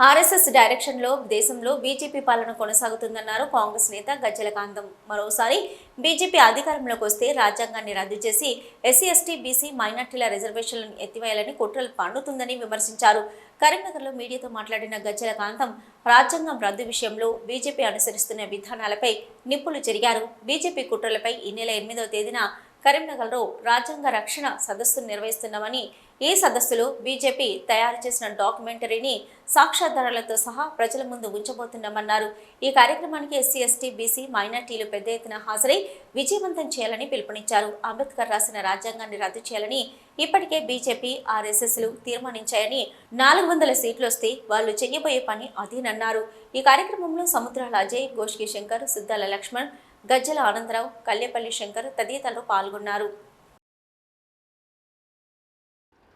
RSS డైరెక్షన్లో దేశంలో BJP పాలన కొనసాగుతుందన్నారు కాంగ్రెస్ నేత గజ్జల కాంతం మరోసారి బీజేపీ అధికారంలోకి వస్తే రాజ్యాంగాన్ని రద్దు చేసి ఎస్సీ ఎస్టీ బీసీ మైనార్టీల రిజర్వేషన్లను ఎత్తివేయాలని కుట్రలు పండుతుందని విమర్శించారు. కరీంనగర్లో మీడియాతో మాట్లాడిన గజ్జల కాంతం రాజ్యాంగం రద్దు విషయంలో బీజేపీ అనుసరిస్తున్న విధానాలపై నిప్పులు చెరిగారు. బీజేపీ కుట్రలపై ఈ నెల ఎనిమిదవ తేదీన కరీంనగర్లో రాజ్యాంగ రక్షణ సదస్సును నిర్వహిస్తున్నామని ఈ సదస్సులో బీజేపీ తయారు చేసిన డాక్యుమెంటరీని సాక్ష్యాధారాలతో సహా ప్రజల ముందు ఉంచబోతున్నామన్నారు. ఈ కార్యక్రమానికి ఎస్సీ ఎస్టీ బీసీ మైనార్టీలు పెద్ద ఎత్తున హాజరై విజయవంతం చేయాలని పిలుపునిచ్చారు. అంబేద్కర్ రాసిన రాజ్యాంగాన్ని రద్దు చేయాలని ఇప్పటికే బీజేపీ ఆర్ఎస్ఎస్లు తీర్మానించాయని నాలుగు వందల సీట్లు వస్తే వాళ్ళు చెయ్యబోయే పని అదేనన్నారు. ఈ కార్యక్రమంలో సముద్రాల అజయ్ గోష్కి శంకర్ సిద్ధాల లక్ష్మణ్ గజ్జల ఆనందరావు కల్లేపల్లి శంకర్ తదితరులు పాల్గొన్నారు.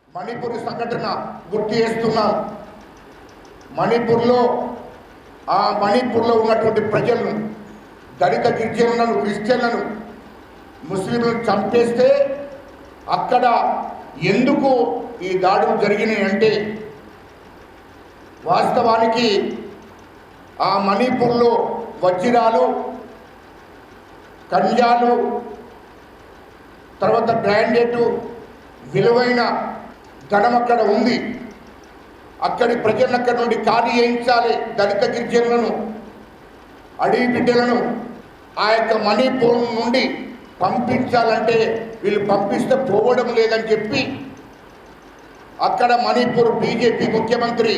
మణిపూర్ సంఘటన గుర్తు చేస్తున్నాం. మణిపూర్లో ఆ మణిపూర్లో ఉన్నటువంటి ప్రజలను దళిత గిరిజనులను క్రిస్టియన్లను ముస్లింలను చంపేస్తే అక్కడ ఎందుకు ఈ దాడులు జరిగినాయి అంటే వాస్తవానికి ఆ మణిపూర్లో వజ్రాలు కంజాలు తర్వాత బ్రాండెడ్ విలువైన ధనం అక్కడ ఉంది. అక్కడి ప్రజలను అక్కడి నుండి ఖాళీ చేయించాలి. దళిత గిరిజనులను అడవి బిడ్డలను ఆ యొక్క మణిపూర్ నుండి పంపించాలంటే వీళ్ళు పంపిస్తే పోవడం లేదని చెప్పి అక్కడ మణిపూర్ బీజేపీ ముఖ్యమంత్రి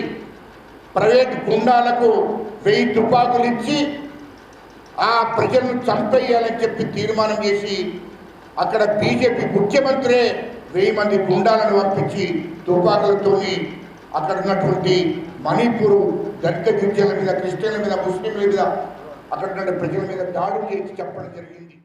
ప్రైవేట్ గుండాలకు వెయ్యి తుపాకులు ఇచ్చి ఆ ప్రజలను చంపేయాలని చెప్పి తీర్మానం చేసి అక్కడ బీజేపీ ముఖ్యమంత్రే వెయ్యి మంది గుండాలను పంపించి తుపాకులతోని అక్కడ ఉన్నటువంటి మణిపూర్ దళిత గిరిజనుల మీద క్రిస్టియన్ల మీద ముస్లింల మీద అక్కడ ఉన్న ప్రజల మీద దాడులు చేసి చెప్పడం జరిగింది.